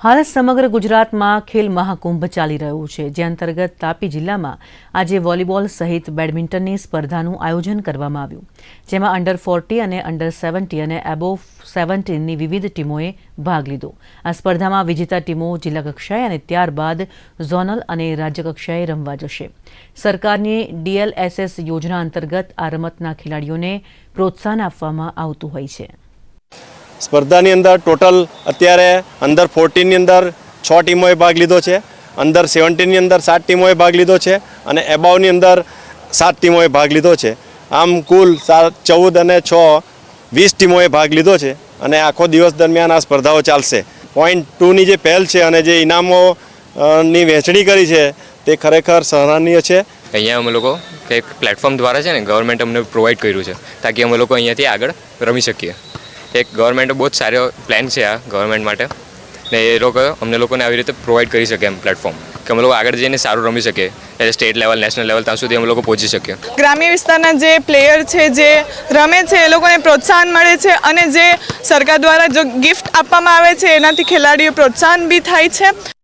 હાલ સમગ્ર ગુજરાતમાં ખેલ મહાકુંભ ચાલી રહ્યું છે. જે અંતર્ગત તાપી જિલ્લામાં આજે વોલીબોલ સહિત બેડમિન્ટનની સ્પર્ધાનું આયોજન કરવામાં આવ્યું. જેમાં અંડર ફોર્ટી અને અંડર સેવન્ટી અને એબોવ સેવન્ટીનની વિવિધ ટીમોએ ભાગ લીધો. આ સ્પર્ધામાં વિજેતા ટીમો જિલ્લા કક્ષાએ અને ત્યારબાદ ઝોનલ અને રાજ્ય કક્ષાએ રમવા જશે. સરકારની ડીએલએસએસ યોજના અંતર્ગત આ રમતના ખેલાડીઓને પ્રોત્સાહન આપવામાં આવતું હોય છે. સ્પર્ધાની અંદર ટોટલ અત્યારે અંદર ફોર્ટીનની અંદર છ ટીમોએ ભાગ લીધો છે. અંદર સેવન્ટીનની અંદર સાત ટીમોએ ભાગ લીધો છે અને એબાઉની અંદર સાત ટીમોએ ભાગ લીધો છે. આમ કુલ સાત, ચૌદ અને છ, વીસ ટીમોએ ભાગ લીધો છે અને આખો દિવસ દરમિયાન આ સ્પર્ધાઓ ચાલશે. પોઈન્ટ ટુની જે પહેલ છે અને જે ઇનામો ની વહેંચણી કરી છે તે ખરેખર સરાહનીય છે. અહીંયા અમે લોકો કંઈક પ્લેટફોર્મ દ્વારા છે ને ગવર્મેન્ટ અમને પ્રોવાઈડ કર્યું છે, તાકી અમે લોકો અહીંયાથી આગળ રમી શકીએ. એક ગવર્મેન્ટનો બહુ જ સારો પ્લાન છે આ ગવર્મેન્ટ માટે. ને એ લોકો, અમને લોકોને આવી રીતે પ્રોવાઈડ કરી શકે એમ પ્લેટફોર્મ કે અમે લોકો આગળ જઈને સારું રમી શકીએ. એટલે સ્ટેટ લેવલ નેશનલ લેવલ ત્યાં સુધી અમે લોકો પહોંચી શકીએ. ગ્રામ્ય વિસ્તારના જે પ્લેયર છે, જે રમે છે, એ લોકોને પ્રોત્સાહન મળે છે અને જે સરકાર દ્વારા જો ગિફ્ટ આપવામાં આવે છે, એનાથી ખેલાડીઓ પ્રોત્સાહન બી થાય છે.